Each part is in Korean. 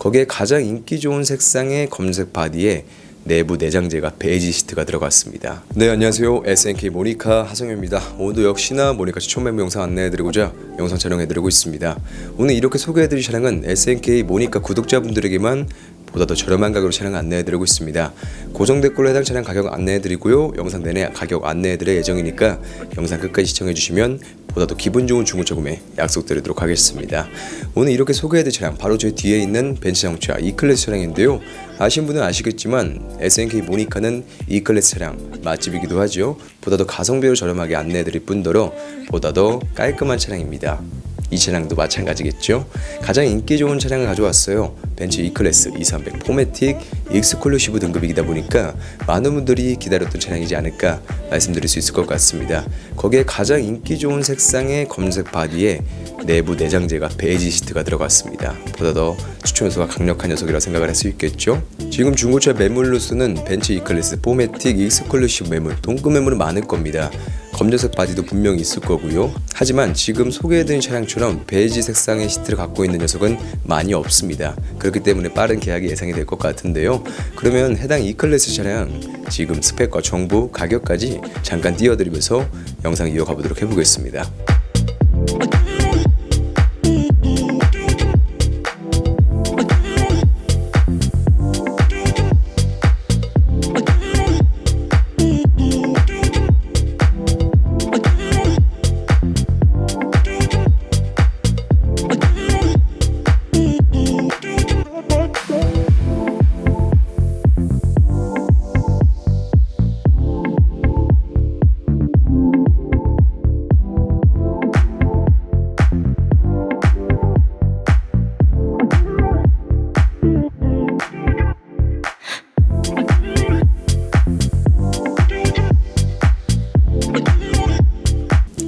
거기에 가장 인기 좋은 색상의 검색 바디에 내부 내장재가 베이지 시트가 들어갔습니다. 네 안녕하세요 SNK 모니카 하성현입니다. 오늘도 역시나 모니카 추천 매물 영상 안내해드리고자 영상 촬영해드리고 있습니다. 오늘 이렇게 소개해드릴 차량은 SNK 모니카 구독자분들에게만 보다 더 저렴한 가격으로 차량 안내해드리고 있습니다. 고정 댓글로 해당 차량 가격 안내해드리고요. 영상 내내 가격 안내해드릴 예정이니까 영상 끝까지 시청해주시면 보다 더 기분 좋은 중고차 구매 약속드리도록 하겠습니다. 오늘 이렇게 소개해드릴 차량 바로 제 뒤에 있는 벤츠 자동차 E클래스 차량인데요. 아신 분은 아시겠지만 SNK 모니카는 E클래스 차량 맛집이기도 하죠. 보다 더 가성비로 저렴하게 안내해드릴 뿐더러 보다 더 깔끔한 차량입니다. 이 차량도 마찬가지겠죠. 가장 인기 좋은 차량을 가져왔어요. 벤츠 E클래스 2300 포매틱 익스클루시브 등급이다 보니까 많은 분들이 기다렸던 차량이지 않을까 말씀드릴 수 있을 것 같습니다. 거기에 가장 인기 좋은 색상의 검색 바디에 내부 내장재가 베이지 시트가 들어갔습니다. 보다 더 추천 요소가 강력한 녀석이라 생각을 할 수 있겠죠. 지금 중고차 매물로서는 벤츠 E클래스 포매틱 익스클루시브 매물, 동급 매물은 많을 겁니다. 검정색 바디도 분명히 있을 거고요. 하지만 지금 소개해드린 차량처럼 베이지 색상의 시트를 갖고 있는 녀석은 많이 없습니다. 그렇기 때문에 빠른 계약이 예상이 될 것 같은데요. 그러면 해당 E클래스 차량 지금 스펙과 정보, 가격까지 잠깐 띄워드리면서 영상 이어가 보도록 해보겠습니다.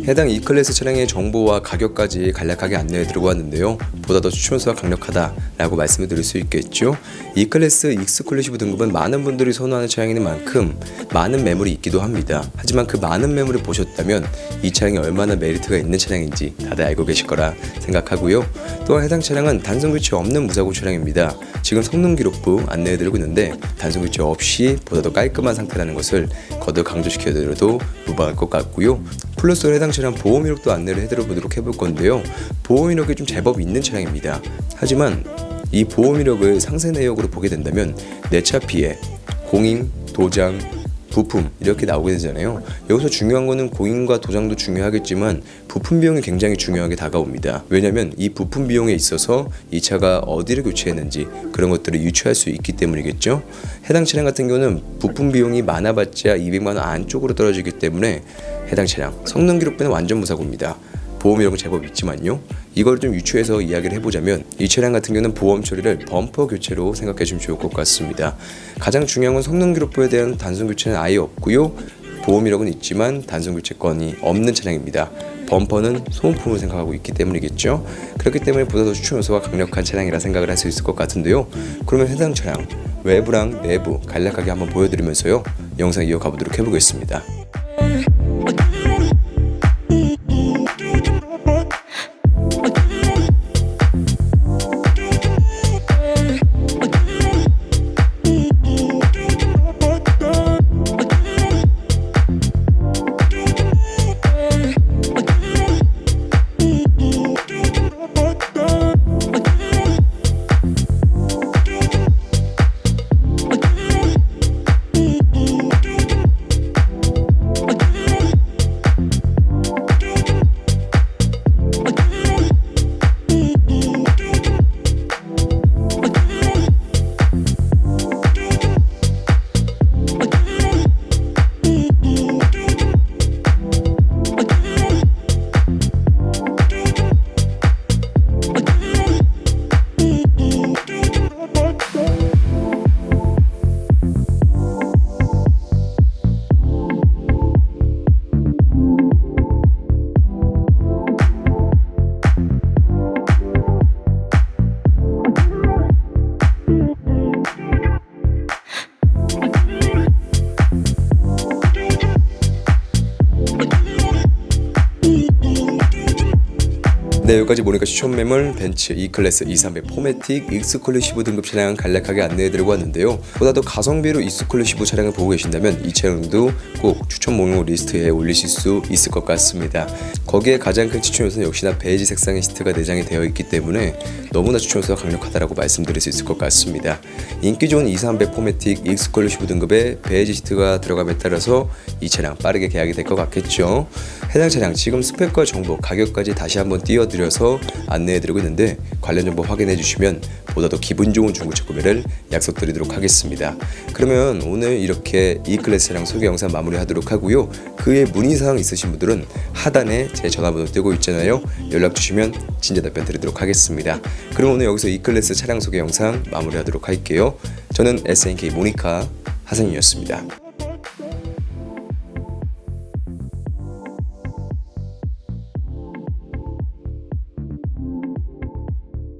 해당 E클래스 차량의 정보와 가격까지 간략하게 안내해 드리고 왔는데요. 보다 더 추천수가 강력하다라고 말씀을 드릴 수 있겠죠. E클래스 익스클루시브 등급은 많은 분들이 선호하는 차량인 만큼 많은 매물이 있기도 합니다. 하지만 그 많은 매물을 보셨다면 이 차량이 얼마나 메리트가 있는 차량인지 다들 알고 계실 거라 생각하고요. 또한 해당 차량은 단순 교체 없는 무사고 차량입니다. 지금 성능 기록부 안내해 드리고 있는데 단순 교체 없이 보다 더 깔끔한 상태라는 것을 거듭 강조시켜 드려도 무방할 것 같고요. 플러스로 해당 차량 보험 이력도 안내를 해드려 보도록 해볼 건데요. 보험 이력이 좀 제법 있는 차량입니다. 하지만 이 보험 이력을 상세 내역으로 보게 된다면 내 차 피해, 공인, 도장, 부품 이렇게 나오게 되잖아요. 여기서 중요한 거는 공인과 도장도 중요하겠지만 부품 비용이 굉장히 중요하게 다가옵니다. 왜냐하면 이 부품 비용에 있어서 이 차가 어디를 교체했는지 그런 것들을 유추할 수 있기 때문이겠죠. 해당 차량 같은 경우는 부품 비용이 많아봤자 200만 원 안쪽으로 떨어지기 때문에 해당 차량 성능 기록부는 완전 무사고입니다. 보험 이력은 제법 있지만요. 이걸 좀 유추해서 이야기를 해보자면 이 차량 같은 경우는 보험 처리를 범퍼 교체로 생각해 주면 좋을 것 같습니다. 가장 중요한 건 성능 기록부에 대한 단순 교체는 아예 없고요. 보험 이력은 있지만 단순 교체권이 없는 차량입니다. 범퍼는 소모품을 생각하고 있기 때문이겠죠. 그렇기 때문에 보다 더 추천 요소가 강력한 차량이라 생각을 할 수 있을 것 같은데요. 그러면 해당 차량 외부랑 내부 간략하게 한번 보여드리면서요. 영상 이어가 보도록 해보겠습니다. 여기까지 모니카 추천 매물 벤츠 E클래스 230 포매틱 익스클루시브 등급 차량 간략하게 안내해드리고 왔는데요. 보다 더 가성비로 익스클루시브 차량을 보고 계신다면 이 차량도 꼭 추천 목록 리스트에 올리실 수 있을 것 같습니다. 거기에 가장 큰 추천 요소는 역시나 베이지 색상의 시트가 내장이 되어 있기 때문에 너무나 추천 요소가 강력하다고 말씀드릴 수 있을 것 같습니다. 인기 좋은 230 포매틱 익스클루시브 등급의 베이지 시트가 들어감에 따라서 이 차량 빠르게 계약이 될 것 같겠죠. 해당 차량 지금 스펙과 정보 가격까지 다시 한번 띄워드려 서 안내해드리고 있는데 관련 정보 확인해 주시면 보다 더 기분 좋은 중고차 구매를 약속드리도록 하겠습니다. 그러면 오늘 이렇게 E클래스 차량 소개 영상 마무리하도록 하고요. 그의 문의사항 있으신 분들은 하단에 제 전화번호 뜨고 있잖아요. 연락 주시면 진짜 답변 드리도록 하겠습니다. 그럼 오늘 여기서 E클래스 차량 소개 영상 마무리하도록 할게요. 저는 SNK 모니카 하승이었습니다